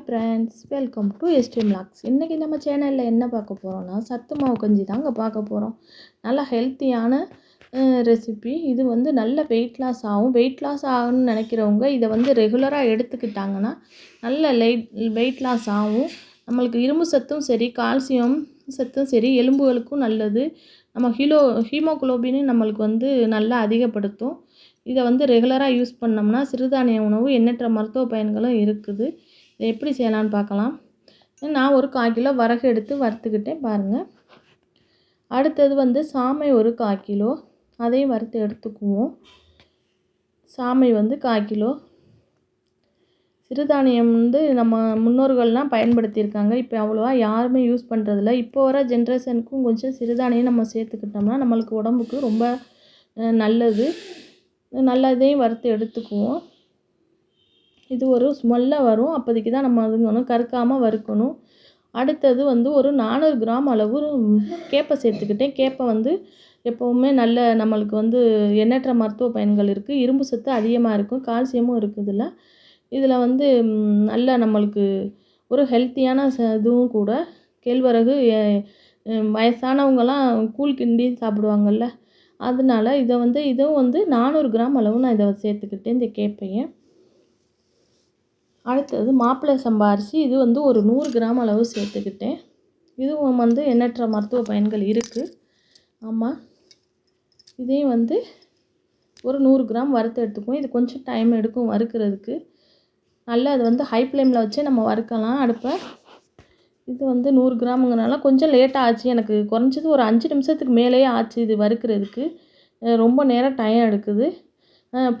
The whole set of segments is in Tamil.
ஹாய் ஃப்ரெண்ட்ஸ் வெல்கம் டு எஸ்ட்ரீம் லாக்ஸ் இன்றைக்கி நம்ம சேனலில் என்ன பார்க்க போகிறோன்னா சத்து மாவு கஞ்சி தாங்க பார்க்க போகிறோம் நல்லா ஹெல்த்தியான ரெசிபி இது வந்து நல்ல வெயிட் லாஸ் ஆகும். வெயிட் லாஸ் ஆகணும்னு நினைக்கிறவங்க இதை வந்து ரெகுலராக எடுத்துக்கிட்டாங்கன்னா நல்ல லைட் வெயிட் லாஸ் ஆகும். நம்மளுக்கு இரும்பு சத்தும் சரி கால்சியம் சத்தும் சரி எலும்புகளுக்கும் நல்லது. நம்ம ஹீலோ ஹீமோகுளோபினும் நம்மளுக்கு வந்து நல்லா அதிகப்படுத்தும். இதை வந்து ரெகுலராக யூஸ் பண்ணோம்னா சிறுதானிய உணவு எண்ணற்ற மருத்துவ பயன்களும் இருக்குது. இதை எப்படி செய்யலான்னு பார்க்கலாம். நான் ஒரு கால் கிலோ வரகு எடுத்து வறுத்துக்கிட்டேன் பாருங்கள் அடுத்தது வந்து சாமை ஒரு கால் கிலோ. அதையும் வறுத்து எடுத்துக்குவோம். சாமை வந்து கால் கிலோ. சிறுதானியம் வந்து நம்ம முன்னோர்கள்லாம் பயன்படுத்தியிருக்காங்க. இப்போ அவ்வளோவா யாருமே யூஸ் பண்ணுறதில்ல இப்போ வர ஜென்ரேஷனுக்கும் கொஞ்சம் சிறுதானியம் நம்ம சேர்த்துக்கிட்டோம்னா நம்மளுக்கு உடம்புக்கு ரொம்ப நல்லது. நல்லதையும் வறுத்து எடுத்துக்குவோம். இது ஒரு ஸ்மெல்லாக வரும். அப்போதைக்கு தான் நம்ம அதுங்கணும். கருக்காமல் வறுக்கணும். அடுத்தது வந்து ஒரு நானூறு கிராம் அளவு கேப்பை சேர்த்துக்கிட்டேன். கேப்பை வந்து எப்போவுமே நல்ல நம்மளுக்கு வந்து எண்ணற்ற மருத்துவ பயன்கள் இருக்குது இரும்பு சத்து அதிகமாக இருக்கும். கால்சியமும் இருக்குது இதில் இதில் வந்து நல்ல நம்மளுக்கு ஒரு ஹெல்த்தியான ச இதுவும் கூட. கேழ்வரகு வயசானவங்களாம் கூழ் கிண்டி சாப்பிடுவாங்கள்ல அதனால இதை வந்து இதுவும் வந்து நானூறு கிராம் அளவு நான் இதை சேர்த்துக்கிட்டேன் இந்த கேப்பையை. அடுத்தது மாப்பிள்ளை சம்பா அரிசி இது வந்து ஒரு நூறு கிராம் அளவு சேர்த்துக்கிட்டேன். இதுவும் வந்து எண்ணற்ற மருத்துவ பயன்கள் இருக்குது ஆமாம் இதையும் வந்து ஒரு நூறு கிராம் வறுத்து எடுத்துக்குவோம். இது கொஞ்சம் டைம் எடுக்கும் வறுக்கிறதுக்கு. நல்லா அது வந்து ஹை ஃப்ளேமில் வச்சு நம்ம வறுக்கலாம். அடுப்பை இது வந்து நூறு கிராமுங்கிறனால கொஞ்சம் லேட்டாக ஆச்சு. எனக்கு குறைஞ்சது ஒரு அஞ்சு நிமிஷத்துக்கு மேலேயே ஆச்சு இது வறுக்கிறதுக்கு. ரொம்ப நேரம் டைம் எடுக்குது.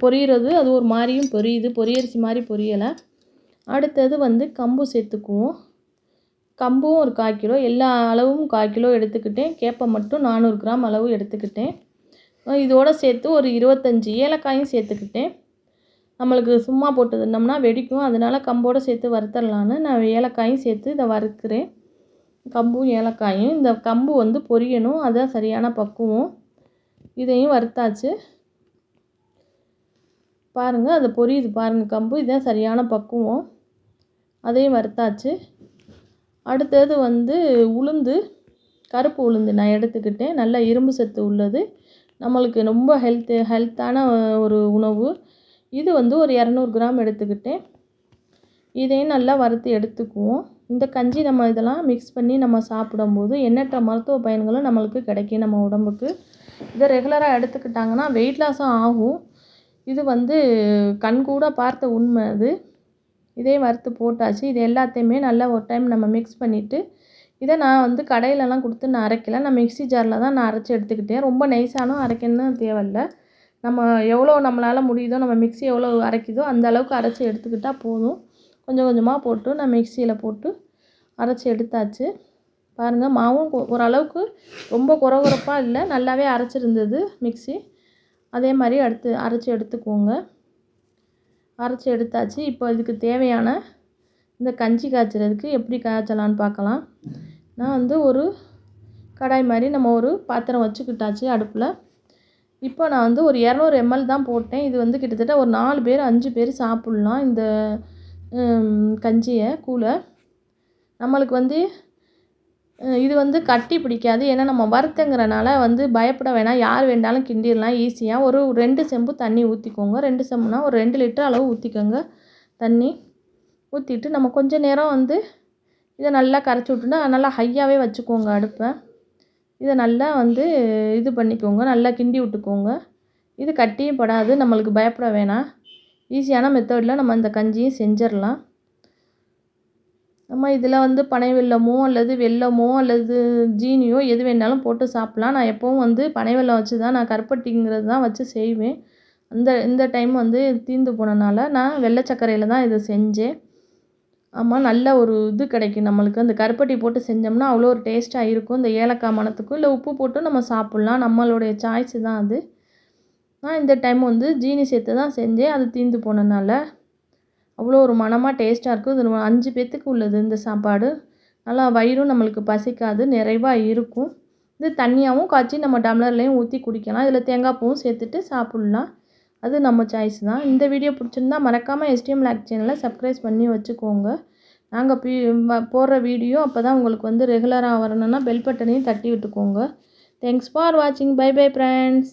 பொரியிறது அது ஒரு மாதிரியும் பொரியுது. பொரியரிசி மாதிரி பொரியலை. அடுத்தது வந்து கம்பு சேர்த்துக்குவோம். கம்பும் ஒரு கால் கிலோ எல்லா அளவும் கால் கிலோ எடுத்துக்கிட்டேன். கேப்பை மட்டும் நானூறு கிராம் அளவு எடுத்துக்கிட்டேன். இதோடு சேர்த்து ஒரு இருபத்தஞ்சி ஏலக்காயும் சேர்த்துக்கிட்டேன். நம்மளுக்கு சும்மா போட்டு தின்னோம்னா வெடிக்கும். அதனால் கம்போடு சேர்த்து வறுத்தரலான்னு நான் ஏலக்காயும் சேர்த்து இதை வறுக்கிறேன். கம்பும் ஏலக்காயும். இந்த கம்பு வந்து பொரியணும். அதுதான் சரியான பக்குவம். இதையும் வறுத்தாச்சு. பாருங்கள் அதை பொரியுது பாருங்கள் கம்பு. இதுதான் சரியான பக்குவம். அதையும் வறுத்தாச்சு. அடுத்தது வந்து உளுந்து கருப்பு உளுந்து நான் எடுத்துக்கிட்டேன். நல்ல இரும்பு சத்து உள்ளது. நம்மளுக்கு ரொம்ப ஹெல்த்து ஹெல்த்தான ஒரு உணவு. இது வந்து ஒரு இரநூறு கிராம் எடுத்துக்கிட்டேன். இதையும் நல்லா வறுத்து எடுத்துக்குவோம். இந்த கஞ்சி நம்ம இதெல்லாம் மிக்ஸ் பண்ணி நம்ம சாப்பிடும்போது எண்ணற்ற மருத்துவ பயன்களும் நம்மளுக்கு கிடைக்கும் நம்ம உடம்புக்கு. இதை ரெகுலராக எடுத்துக்கிட்டாங்கன்னா வெயிட் லாஸும் ஆகும். இது வந்து கண்கூட பார்த்த உண்மை அது. இதே வறுத்து போட்டாச்சு. இது எல்லாத்தையுமே நல்லா ஒரு டைம் நம்ம மிக்ஸ் பண்ணிவிட்டு இதை நான் வந்து கடையிலலாம் கொடுத்து நான் அரைக்கலை. நான் மிக்ஸி ஜாரில் தான் நான் அரைச்சி எடுத்துக்கிட்டேன். ரொம்ப நைஸானும் அரைக்கணும் தேவையில்ல. நம்ம எவ்வளோ நம்மளால் முடியுதோ நம்ம மிக்ஸி எவ்வளோ அரைக்குதோ அந்த அளவுக்கு அரைச்சி எடுத்துக்கிட்டால் போதும். கொஞ்சம் கொஞ்சமாக போட்டு நான் மிக்சியில் போட்டு அரைச்சி எடுத்தாச்சு. பாருங்கள் மாவும் ஓரளவுக்கு ரொம்ப குறகுறப்பாக இல்லை. நல்லாவே அரைச்சிருந்தது மிக்ஸி அதே மாதிரி அடுத்து அரைச்சி எடுத்துக்கோங்க. அரைச்சி எடுத்தாச்சு. இப்போ இதுக்கு தேவையான இந்த கஞ்சி காய்ச்சறதுக்கு எப்படி காய்ச்சலான்னு பார்க்கலாம். நான் வந்து ஒரு கடாய் மாதிரி நம்ம ஒரு பாத்திரம் வச்சுக்கிட்டாச்சு அடுப்பில். இப்போ நான் வந்து ஒரு இரநூறு எம்எல் தான் போட்டேன். இது வந்து கிட்டத்தட்ட ஒரு நாலு பேர் அஞ்சு பேர் சாப்பிட்லாம் இந்த கஞ்சியை கூழை. நம்மளுக்கு வந்து இது வந்து கட்டி பிடிக்காது. ஏன்னா நம்ம வறுத்தங்கிறனால வந்து பயப்பட வேணாம். யார் வேண்டாலும் கிண்டிடலாம் ஈஸியாக ஒரு ரெண்டு செம்பு தண்ணி ஊற்றிக்கோங்க ரெண்டு செம்புனா ஒரு ரெண்டு லிட்டர் அளவு ஊற்றிக்கோங்க தண்ணி ஊற்றிட்டு நம்ம கொஞ்சம் நேரம் வந்து இதை நல்லா கரைச்சி விட்டுனா நல்லா ஹையாகவே வச்சுக்கோங்க அடுப்பை. இதை நல்லா வந்து இது பண்ணிக்கோங்க. நல்லா கிண்டி விட்டுக்கோங்க. இது கட்டியும் படாது. நம்மளுக்கு பயப்பட வேணாம். ஈஸியான மெத்தடில் நம்ம இந்த கஞ்சியும் செஞ்சிடலாம் நம்ம இதில் வந்து பனை வெல்லமோ அல்லது வெல்லமோ அல்லது ஜீனியோ எது வேணாலும் போட்டு சாப்பிட்லாம். நான் எப்போவும் வந்து பனை வெல்லம் வச்சு தான் நான் கருப்பட்டிங்கிறது தான் வச்சு செய்வேன். அந்த இந்த டைம் வந்து தீர்ந்து போனனால நான் வெள்ளை சர்க்கரையில் தான் இதை செஞ்சேன். ஆமாம் நல்ல ஒரு இது கிடைக்கும் நம்மளுக்கு. அந்த கருப்பட்டி போட்டு செஞ்சோம்னா அவ்வளோ ஒரு டேஸ்ட்டாக இருக்கும். இந்த ஏலக்காய் மணத்துக்கும் இல்லை உப்பு போட்டு நம்ம சாப்பிட்லாம். நம்மளுடைய சாய்ஸு தான் அது. நான் இந்த டைம் வந்து ஜீனி சேர்த்து தான் செஞ்சேன். அது தீர்ந்து போனனால அவ்வளோ ஒரு மணமாக டேஸ்ட்டாக இருக்கும். இது அஞ்சு பேர்த்துக்கு உள்ளது இந்த சாப்பாடு. நல்லா வயிறும் நம்மளுக்கு பசிக்காது நிறைவாக இருக்கும். இது தண்ணியாகவும் காய்ச்சி நம்ம டம்ளர்லேயும் ஊற்றி குடிக்கலாம். இதில் தேங்காய் பூவும் சேர்த்துட்டு சாப்பிட்லாம். அது நம்ம சாய்ஸ் தான். இந்த வீடியோ பிடிச்சிருந்தா மறக்காமல் எஸ்டிஎம் லேக் சேனலை சப்ஸ்கிரைப் பண்ணி வச்சுக்கோங்க. நாங்கள் பி போடுற வீடியோ அப்போ தான் உங்களுக்கு வந்து ரெகுலராக வரணும்னா பெல் பட்டனையும் தட்டி விட்டுக்கோங்க. தேங்க்ஸ் ஃபார் வாட்சிங் பை பை ஃப்ரெண்ட்ஸ்